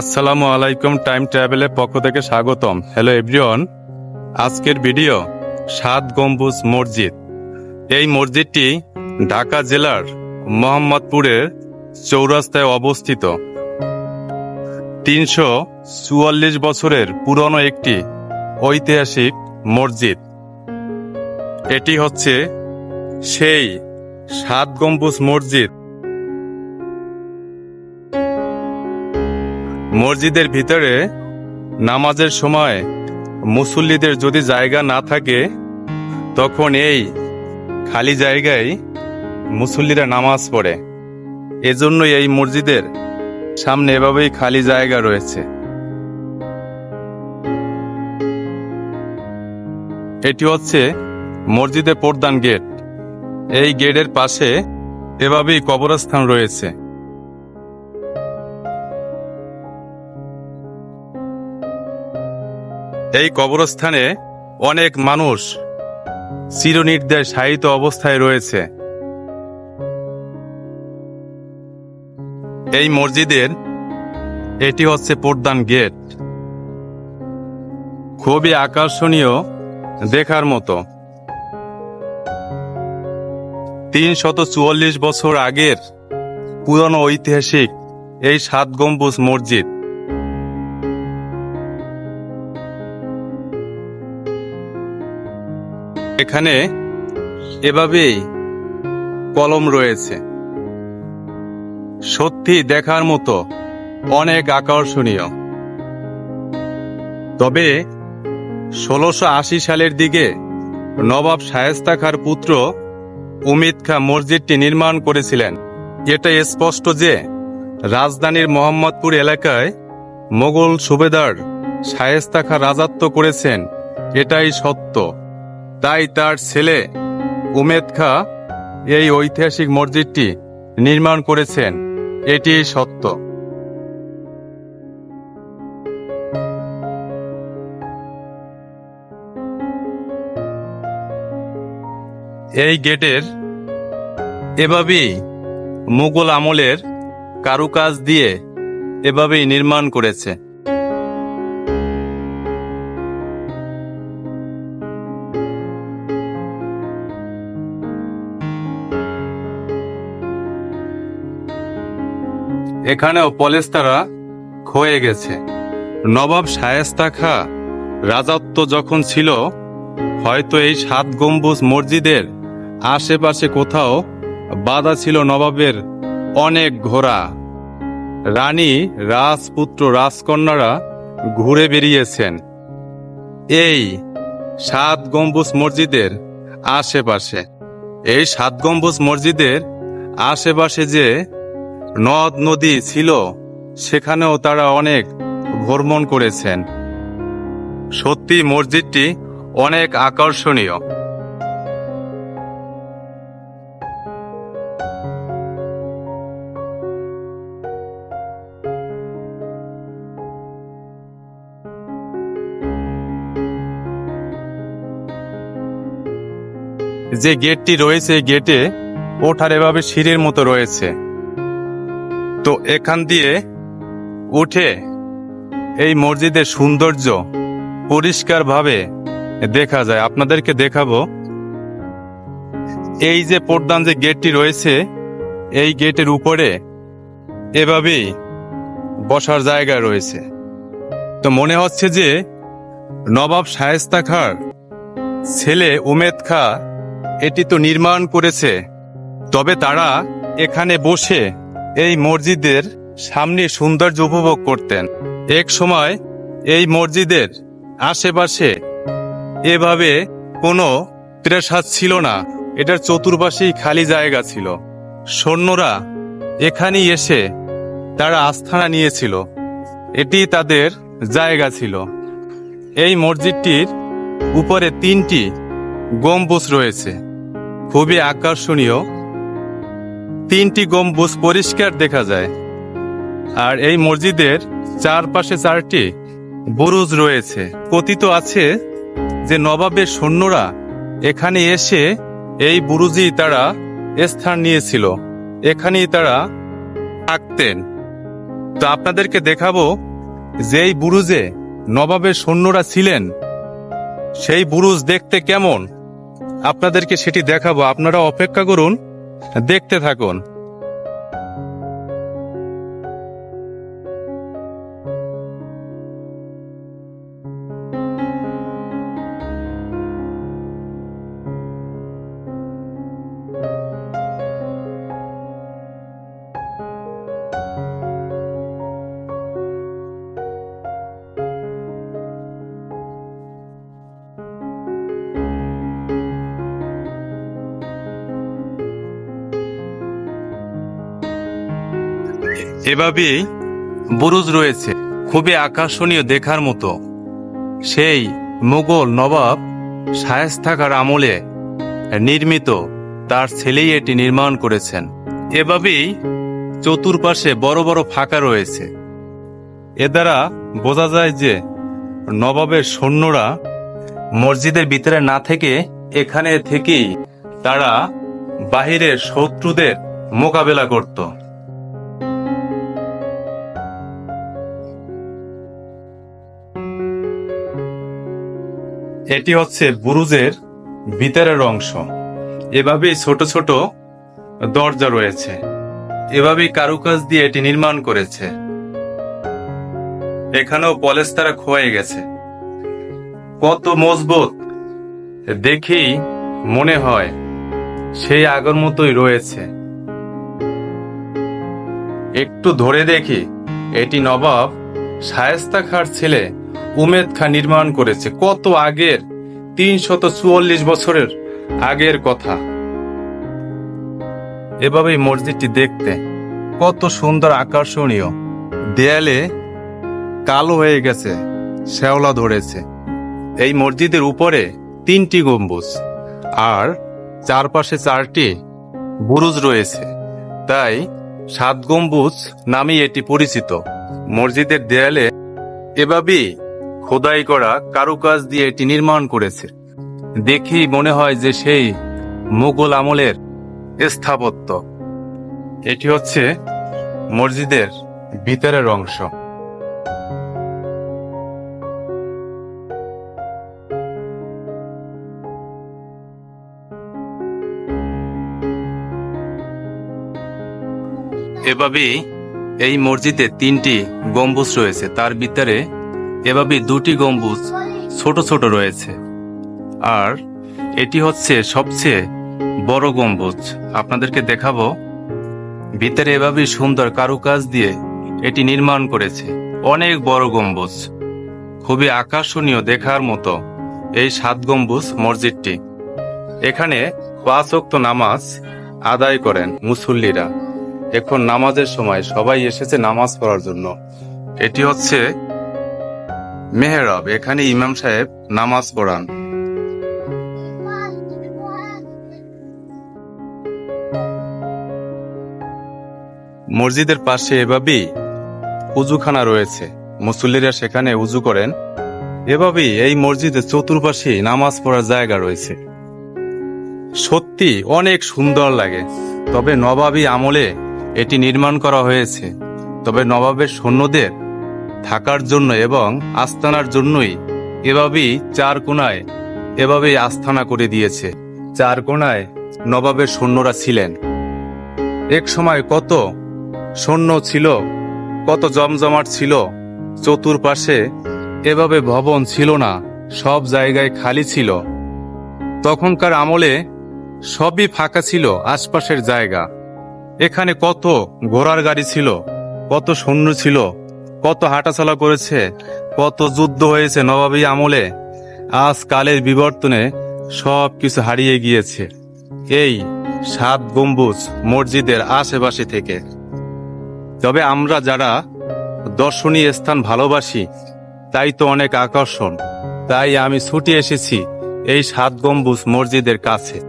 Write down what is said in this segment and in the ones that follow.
আসসালামু আলাইকুম টাইম ট্রাভেলের পক্ষ থেকে স্বাগতম। হ্যালো এভরিওয়ান, আজকের ভিডিও সাত গম্বুজ মসজিদ। এই মসজিদটি ঢাকা জেলার মোহাম্মদপুরের চৌরাস্তায় অবস্থিত। তিনশো চুয়াল্লিশ বছরের পুরনো একটি ঐতিহাসিক মসজিদ। এটি হচ্ছে সেই সাত গম্বুজ মসজিদ মসজিদের ভিতরে নামাজের সময় মুসল্লিদের যদি জায়গা না থাকে, তখন এই খালি জায়গায় মুসল্লিরা নামাজ পড়ে। এজন্য এই মসজিদের সামনে এভাবেই খালি জায়গা রয়েছে। এটি হচ্ছে মসজিদের প্রধান গেট। এই গেটের পাশে এভাবেই কবরস্থান রয়েছে। এই কবরস্থানে অনেক মানুষ চিরনির্দেশ শায়িত অবস্থায় রয়েছে। এই মসজিদের এটি হচ্ছে প্রধান গেট। খুবই আকর্ষণীয় দেখার মতো। তিন শত চুয়াল্লিশ বছর আগের পুরনো ঐতিহাসিক এই সাত গম্বুজ মসজিদ। এখানে এভাবেই কলম রয়েছে। সত্যি দেখার মতো অনেক আকর্ষণীয়। তবে ষোলোশো আশি সালের দিকে নবাব শায়েস্তা খার পুত্র উমিদ খা মসজিদটি নির্মাণ করেছিলেন এটা স্পষ্ট যে রাজধানীর মোহাম্মদপুর এলাকায় মোগল সুবেদার শায়েস্তা খা রাজত্ব করেছেন, এটাই সত্য। তাই তার ছেলে উমেদ খা এই ঐতিহাসিক মসজিদটি নির্মাণ করেছেন। এটি সত্য। এই গেটের এভাবেই মুঘল আমলের কারুকাজ দিয়ে এভাবেই নির্মাণ করেছে। এখানেও পলেস্তারা ক্ষয়ে গেছে। নবাব শায়েস্তা খা রাজত্ব যখন ছিল, হয়তো এই সাত গম্বুজ মসজিদের আশেপাশে কোথাও বাধা ছিল নবাবের অনেক ঘোড়া। রানী, রাজপুত্র, রাজকন্যারা ঘুরে বেরিয়েছেন এই সাত গম্বুজ মসজিদের আশেপাশে। এই সাত গম্বুজ মসজিদের আশেপাশে যে নদ নদী ছিল, সেখানেও তারা অনেক ভ্রমণ করেছেন। সত্যি মসজিদটি অনেক আকর্ষণীয়। যে গেটটি রয়েছে গেটে ওঠার এভাবে সিঁড়ির মতো রয়েছে। তো এখান দিয়ে উঠে এই মসজিদের সৌন্দর্য পরিষ্কারভাবে দেখা যায়। আপনাদেরকে দেখাবো। এই যে প্রধান যে গেটটি রয়েছে, এই গেটের উপরে এভাবেই বসার জায়গা রয়েছে। তো মনে হচ্ছে যে নবাব শায়েস্তা খার ছেলে উমেদ খা এটি তো নির্মাণ করেছে, তবে তারা এখানে বসে এই মসজিদের সামনে সৌন্দর্য উপভোগ করতেন। এক সময় এই মসজিদের আশেপাশে এভাবে কোনো ত্রেসাদ ছিল না, এটার চতুর্পাশেই খালি জায়গা ছিল। সৈন্যরা এখানেই এসে তারা আস্থানা নিয়েছিল। এটি তাদের জায়গা ছিল। এই মসজিদটির উপরে তিনটি গম্বুজ রয়েছে। খুবই আকর্ষণীয়। তিনটি গম্বুজ পরিষ্কার দেখা যায়। আর এই মসজিদের চারপাশে চারটি বুরুজ রয়েছে। কথিত আছে যে নবাবের সৈন্যরা এখানে এসে এই বুরুজেই তারা স্থান নিয়েছিল। এখানেই তারা থাকতেন। তো আপনাদেরকে দেখাবো যেই বুরুজে নবাবের সৈন্যরা ছিলেন। সেই বুরুজ দেখতে কেমন? আপনাদেরকে সেটি দেখাবো। আপনারা অপেক্ষা করুন। দেখতে থাকুন। এভাবেই বুরুজ রয়েছে, খুবই আকর্ষণীয় দেখার মতো। সেই মুঘল নবাব শায়েস্তাকার আমলে নির্মিত, তার ছেলেই এটি নির্মাণ করেছেন। এভাবেই চতুর্পাশে বড় বড় ফাঁকা রয়েছে। এ দ্বারা বোঝা যায় যে নবাবের সৈন্যরা মসজিদের ভিতরে না থেকে এখানে থেকেই তারা বাহিরের শত্রুদের মোকাবেলা করত। এটি হচ্ছে বুরুজের ভিতরের অংশ। এভাবেই ছোট ছোট দরজা রয়েছে। এভাবেই কারুকাজ দিয়ে এটি নির্মাণ করেছে। এখানেও পলেস্তারা খোয়াই গেছে। কত মজবুত। দেখেই মনে হয় সেই আগের মতোই রয়েছে। একটু ধরে দেখি, এটি নবাব শায়েস্তা খাঁর ছেলে উমেদ খাঁ নির্মাণ করেছে। কত আগের? তিনশত চুয়াল্লিশ বছরের আগের কথা। এভাবেই মসজিদটি দেখতে কত সুন্দর আকর্ষণীয়। দেয়ালে কালো হয়ে গেছে, শ্যাওলা ধরেছে। এই মসজিদের উপরে তিনটি গম্বুজ আর চারপাশে চারটি বুরুজ রয়েছে। তাই সাত গম্বুজ নামে এটি পরিচিত। মসজিদের দেয়ালে এভাবেই খোদাই করা কারুকাজ দিয়ে এটি নির্মাণ করেছে। দেখেই মনে হয় যে সেই মুঘল আমলের স্থাপত্য। এটি হচ্ছে মসজিদের ভিতরের অংশ। এভাবেই এই মসজিদে তিনটি গম্বুজ রয়েছে। তার ভিতরে এভাবে দুটি গম্বুজ ছোট ছোট রয়েছে। আর এটি হচ্ছে সবচেয়ে বড় গম্বুজ। আপনাদেরকে দেখাবো। ভিতরে এভাবে সুন্দর কারুকাজ দিয়ে এটি নির্মাণ করেছে। অনেক বড় গম্বুজ। খুবই আকর্ষণীয় দেখার মতো এই সাত গম্বুজ মসজিদটি। এখানে পাঁচ নামাজ আদায় করেন মুসল্লিরা। এখন নামাজের সময় সবাই এসেছে নামাজ পড়ার জন্য। এটি হচ্ছে মেহরাব, এখানে ইমাম সাহেব নামাজ পড়ান। মসজিদের পাশে এভাবেই উজুখানা রয়েছে। মুসল্লিরা সেখানে উজু করেন। এভাবেই এই মসজিদের চতুর্পাশে নামাজ পড়ার জায়গা রয়েছে। সত্যি অনেক সুন্দর লাগে। তবে নবাবী আমলে এটি নির্মাণ করা হয়েছে। তবে নবাবের সৈন্যদের থাকার জন্য এবং আস্তানার জন্যই এভাবেই চার কোনায় এভাবেই আস্তানা করে দিয়েছে। চার কোনায় নবাবের সৈন্যরা ছিলেন। এক সময় কত সৈন্য ছিল, কত জমজমাট ছিল, চতুর্পাশে এভাবে ভবন ছিল না, সব জায়গায় খালি ছিল। তখনকার আমলে সবই ফাঁকা ছিল, আশপাশের জায়গা। এখানে কত ঘোড়ার গাড়ি ছিল, কত সৈন্য ছিল কত হাঁটাচলা করেছে, কত যুদ্ধ হয়েছে নবাবী আমলে, আজ কালের বিবর্তনে সব কিছু হারিয়ে গিয়েছে। এই সাত গম্বুজ মসজিদের আশেপাশে থেকে। তবে আমরা যারা দর্শনীয় স্থান ভালোবাসি, তাই তো অনেক আকর্ষণ। তাই আমি ছুটে এসেছি এই সাত গম্বুজ মসজিদের কাছে।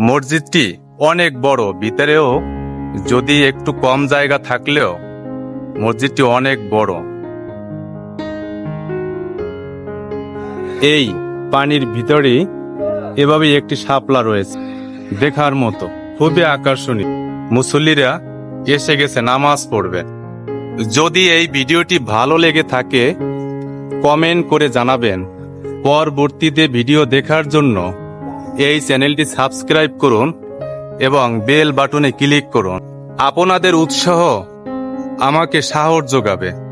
মসজিদটি অনেক বড়, ভিতরেও যদি একটু কম জায়গা থাকলেও মসজিদটি অনেক বড়। এই পানির ভিতরে এভাবে একটি শাপলা রয়েছে, দেখার মতো। খুবই আকর্ষণীয়। মুসল্লিরা এসে গেছে, নামাজ পড়বে। যদি এই ভিডিওটি ভালো লেগে থাকে, কমেন্ট করে জানাবেন। পরবর্তীতে ভিডিও দেখার জন্য এই চ্যানেলটি সাবস্ক্রাইব করুন এবং বেল বাটনে ক্লিক করুন। আপনাদের উৎসাহ আমাকে সাহস যোগাবে।